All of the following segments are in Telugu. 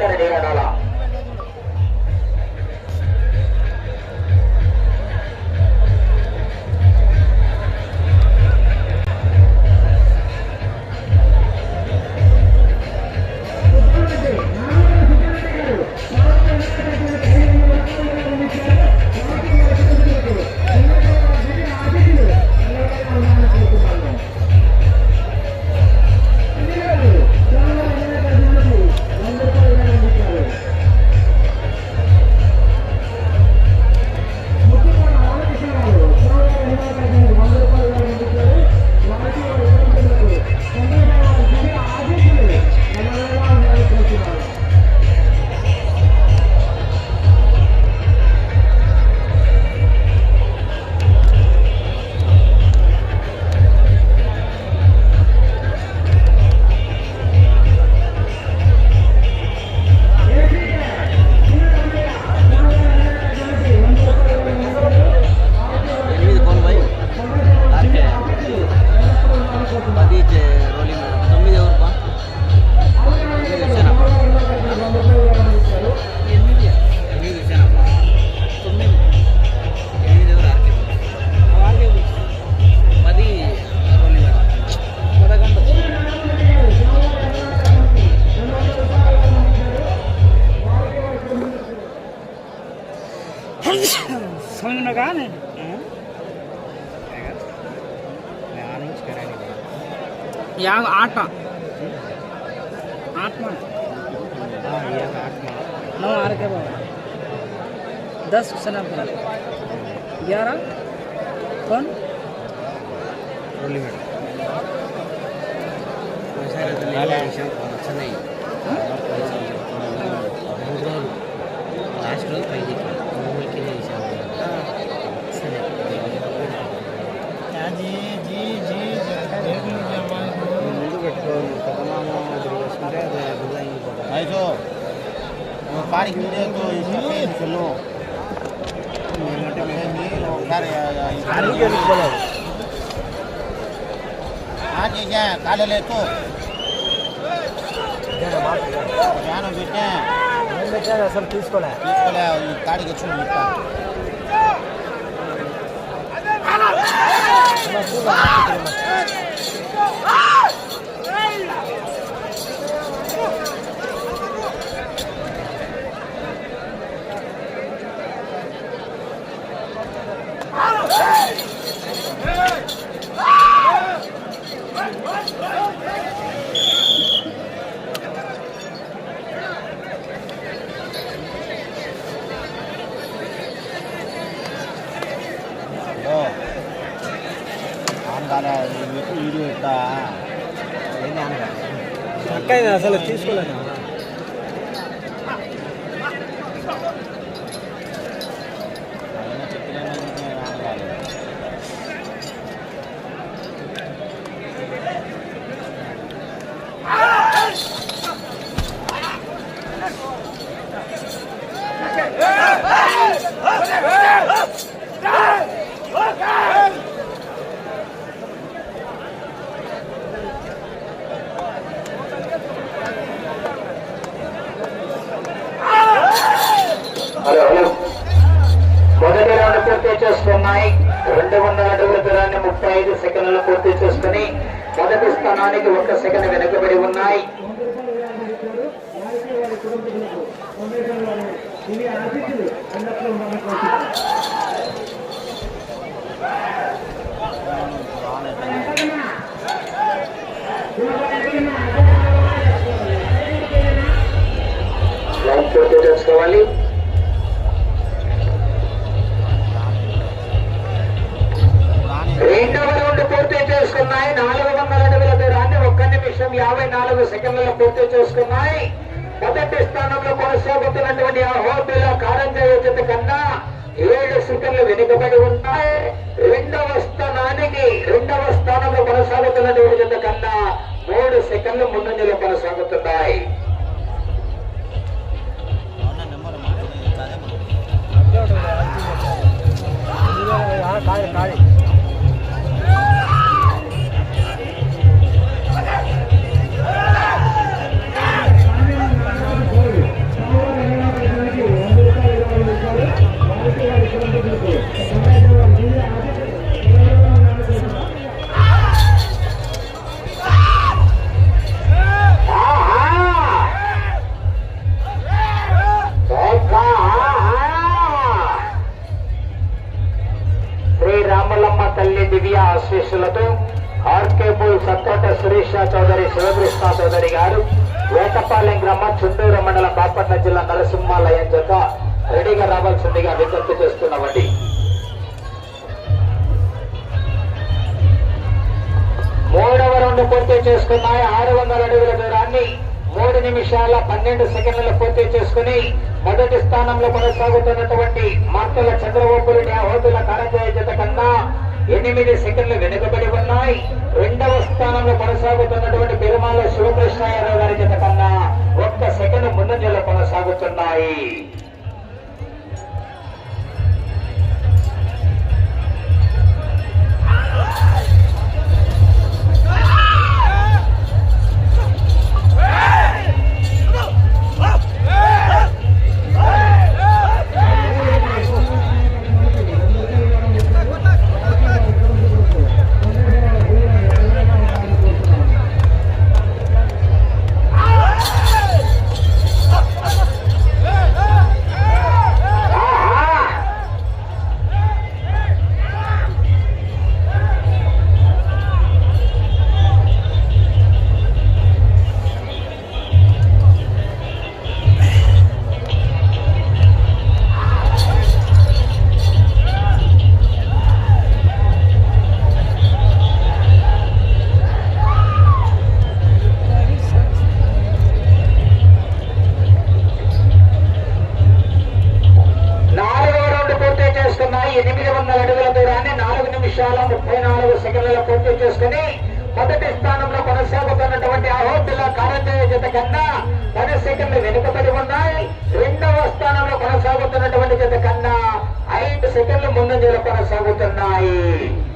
జత लगाने। यहाँ आठ आठ। माल नौ आर के बाद। दस सलाम कर ग्यारह। कौन? रोली मैडम। अच्छा नहीं। भाई जो पानी पीने तो इसको लो हाँ जी क्या काले ले तो जानो बेटे बेटे सब तीस को ले तीस को ले गाड़ी के छूट लेता ಯೂಸ್ಫುಲ್ ಅಲ್ಲ స్థానానికి ఒక్క సెకండ్ వెనుకబడి ఉన్నాయి. లైన్ నిమిషం యాభై నాలుగు సెకండ్లలో పూర్తి చేసుకున్నాయి. మొదటి స్థానంలో కొనసాగుతున్నటువంటి ఆ హోటల్ కారంజయ జత కన్నా ఏడు సెకండ్లు వెనుకబడి ఉన్నాయి. రెండవ స్థానానికి రెండవ స్థానంలో కొనసాగుతున్నటువంటి జత కన్నా మూడు సెకండ్లు ముందంజలో కొనసాగుతున్నాయి. కాదు కాదు. స్థానంలో కొనసాగుతున్నటువంటి మార్తల చంద్రబాబుని రెడ్డి హోతుల కారంజయ జత కన్నా ఎనిమిది సెకండ్లు వెనుకబడి ఉన్నాయి. రెండవ స్థానంలో కొనసాగుతున్నటువంటి పెరుమాల శివకృష్ణ యాదవ్ గారి జత కన్నా ఒక్క సెకండ్ ముందంజలో కొనసాగుతున్నాయి. ఐదు సెకండ్లు ముందంజలో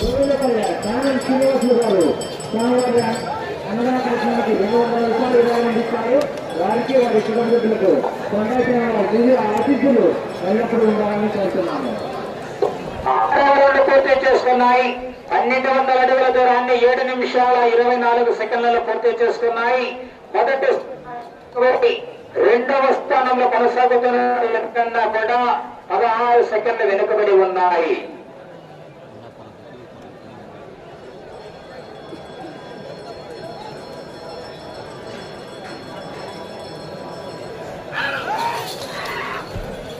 సూర్యపల్లె శ్రీనివాసులు గారు అన్నదాన రెండు వందల రూపాయలు ఇవ్వాలని వారికి వారి కుటుంబీకులకు కొండైన వివిధ అతిథులు ఎల్లప్పుడూ ఉండాలని కోరుతున్నాము పూర్తి చేసుకున్నాయి. పన్నెండు వందల అడుగుల దూరాన్ని ఏడు నిమిషాల ఇరవై నాలుగు సెకండ్లలో పూర్తి చేసుకున్నాయి. మొదటి రెండవ స్థానంలో కొనసాగుతున్న కూడా పదహారు సెకండ్లు వెనుకబడి ఉన్నాయి.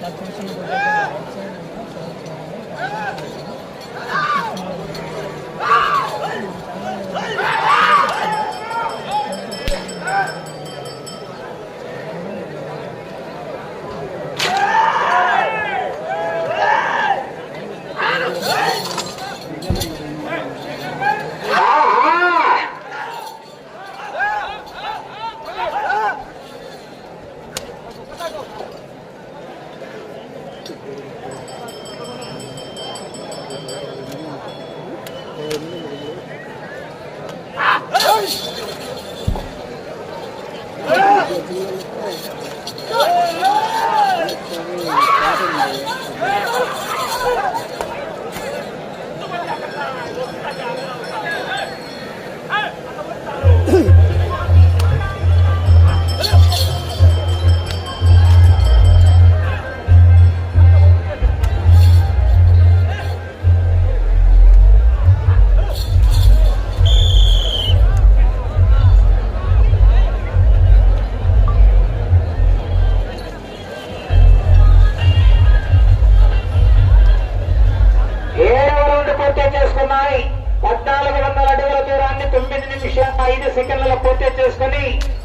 나 도시보다는 엄청난 거 좋아하는 거 పదిహేను సెకండ్లలో పూర్తి చేసుకుని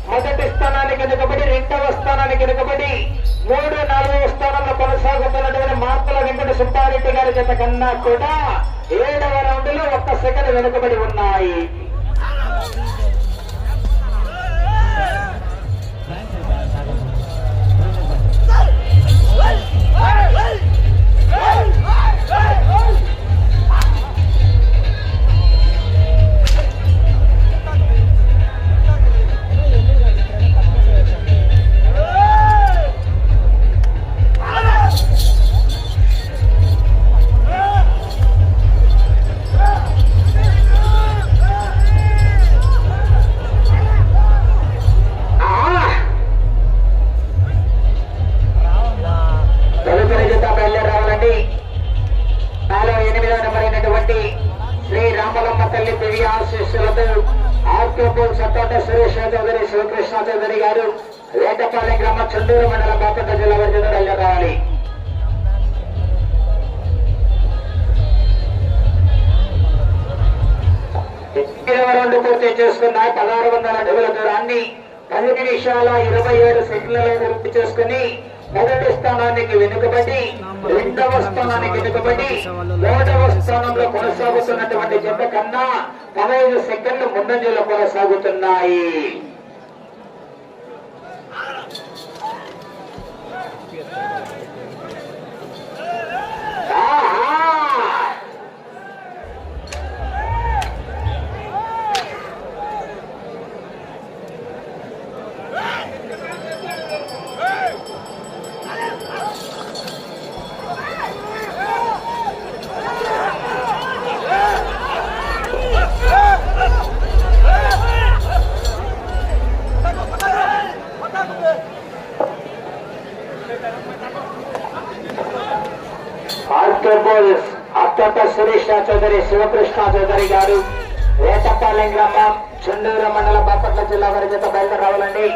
మొదటి స్థానానికి వెనుకబడి రెండవ స్థానానికి వెనుకబడి మూడు నాలుగవ స్థానంలో కొనసాగుతున్నటువంటి మార్పుల వెంకట సుబ్బారెడ్డి గారి చేత కన్నా కూడా ఏడవ రౌండ్లో ఒక్క సెకండ్ వెనుకబడి ఉన్నాయి. నిమిషాల ఇరవై ఏడు సెకండ్లలో పూర్తి చేసుకుని మొదటి స్థానానికి వెనుకబడి రెండవ స్థానానికి వెనుకబడి మూడవ స్థానంలో కొనసాగుతున్నటువంటి జత కన్నా పదహైదు సెకండ్లు ముందంజలో కొనసాగుతున్నాయి ఆహా! ఆర్కేబోల్ అత్తట సురేష్ చౌదరి శివకృష్ణ చౌదరి గారు వేటపాలెం గ్రామం చెండూరు మండలం బాపట్ల జిల్లా వారి చేత బయలుదేరి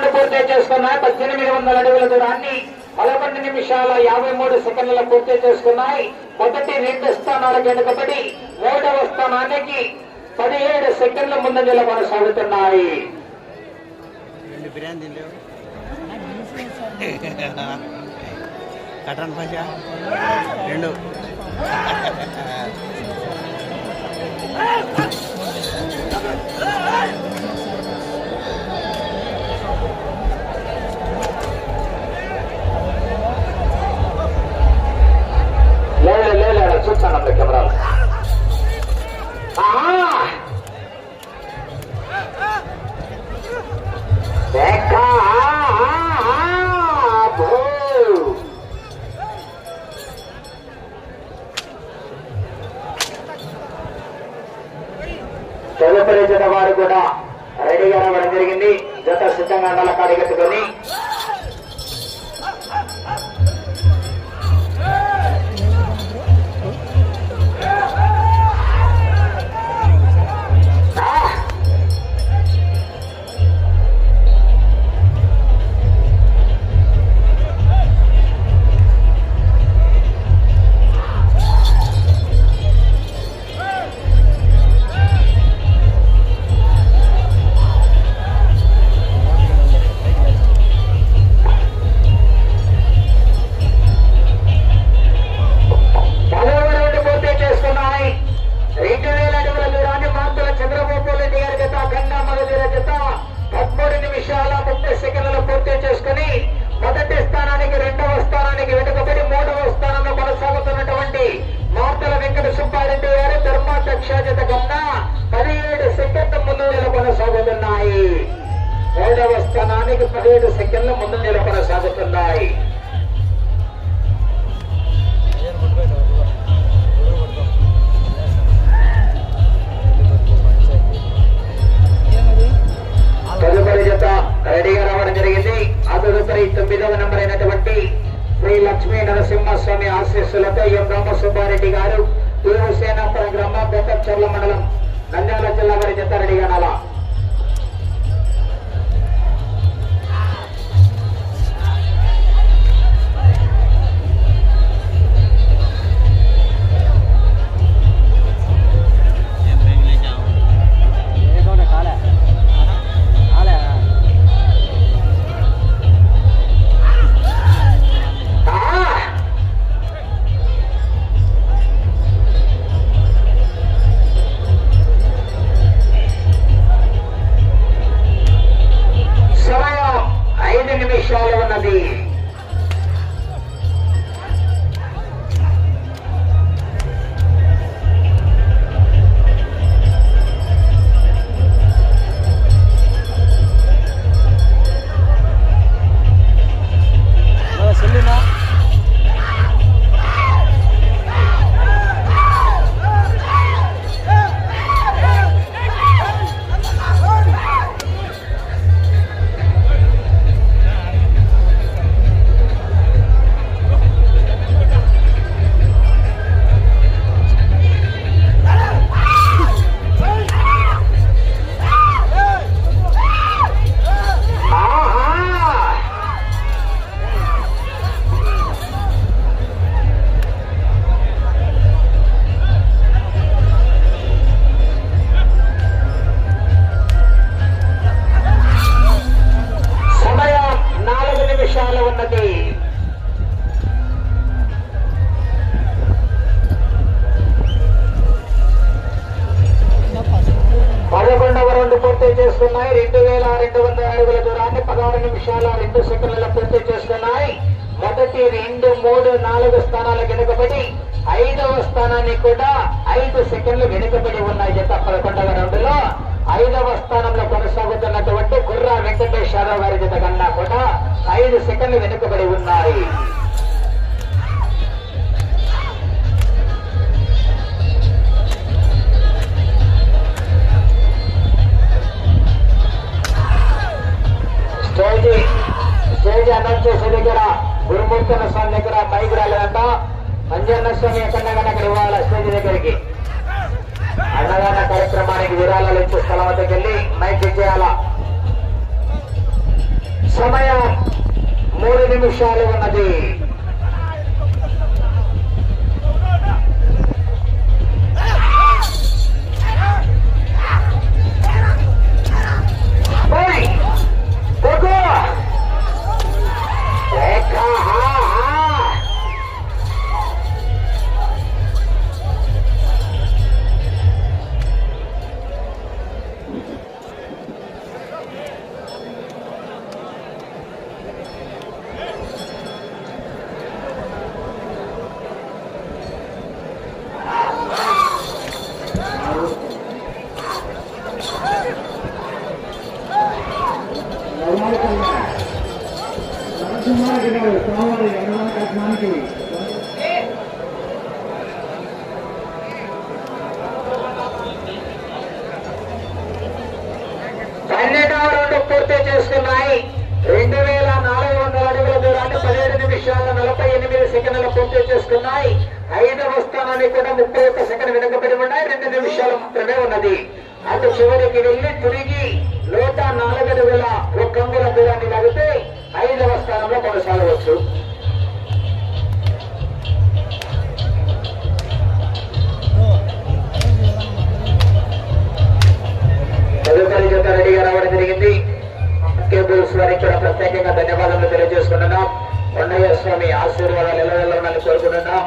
రౌండ్ పూర్తి చేసుకున్నాయి. పద్దెనిమిది వందల అడుగుల దూరాన్ని పదకొండు నిమిషాల యాభై మూడు సెకండ్ల పూర్తి చేసుకున్నాయి. మొదటి రెండు స్థానాలకు వెనుకబడి మూడవ స్థానానికి పదిహేడు సెకండ్ల ముందంజలో కొనసాగుతున్నాయి కటన్ భాష రెండు. కూడా రెడీగా రావడం జరిగింది. జత సిద్ధంగా నల్ల కాడిగట్టుకొని పదిహేడు సెకండ్ల ముందు నాలుగు స్థానాలు వెనుకబడి ఐదవ స్థానాన్ని కూడా ఐదు సెకండ్లు వెనుకబడి ఉన్నాయి జత పదకొండవ రౌండ్లో. ఐదవ స్థానంలో కొనసాగుతున్నటువంటి గుర్రా వెంకటేశ్వరరావు గారి జత కన్నా కూడా ఐదు సెకండ్లు వెనుకబడి ఉన్నాయి. స్వామి ఎక్కడ ఇవ్వాలి స్టేజ్ దగ్గరికి. అన్నదాన కార్యక్రమానికి విరాళాలు ఇచ్చే స్థలం వద్దకు వెళ్ళి మైక్ ఇచ్చేయాల? సమయం మూడు నిమిషాలు ఉన్నది. నిమిషాలు మాత్రమే ఉన్నది. అటు చివరికి వెళ్ళి తిరిగి నూట నాలుగైదు వేల ఒక్క అంగుల దూరాన్ని లాగితే ఐదవ స్థానంలో కొనసాగవచ్చు. తదుపరి జత రెడీగా రావడం జరిగింది. కేబుల్స్ వారికి కూడా ప్రత్యేకంగా ధన్యవాదాలు తెలియజేసుకుంటున్నాం. కొండయ్య స్వామి ఆశీర్వాదాలు ఎలా ఎల్లవెల్లని కోరుకుంటున్నాం.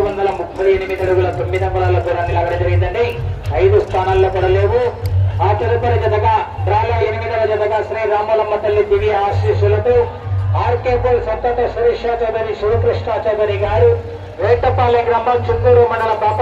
నాలుగు వందల ముప్పై ఎనిమిది అడుగుల తొమ్మిది అంగుళాల దూరాన్ని లాగడం జరిగిందండి. ఐదు స్థానాల్లో కూడా లేవు. ఆ తదుపరి జతగా డ్రాలో ఎనిమిదవ జతగా శ్రీ రామలమ్మ తల్లి దివ్య ఆశీస్సులతో ఆర్కే పోల్ సత్తత సురేష్ చౌదరి శివకృష్ణ చౌదరి గారు వేటపాలెం గ్రామం చుందూరు మండల బాప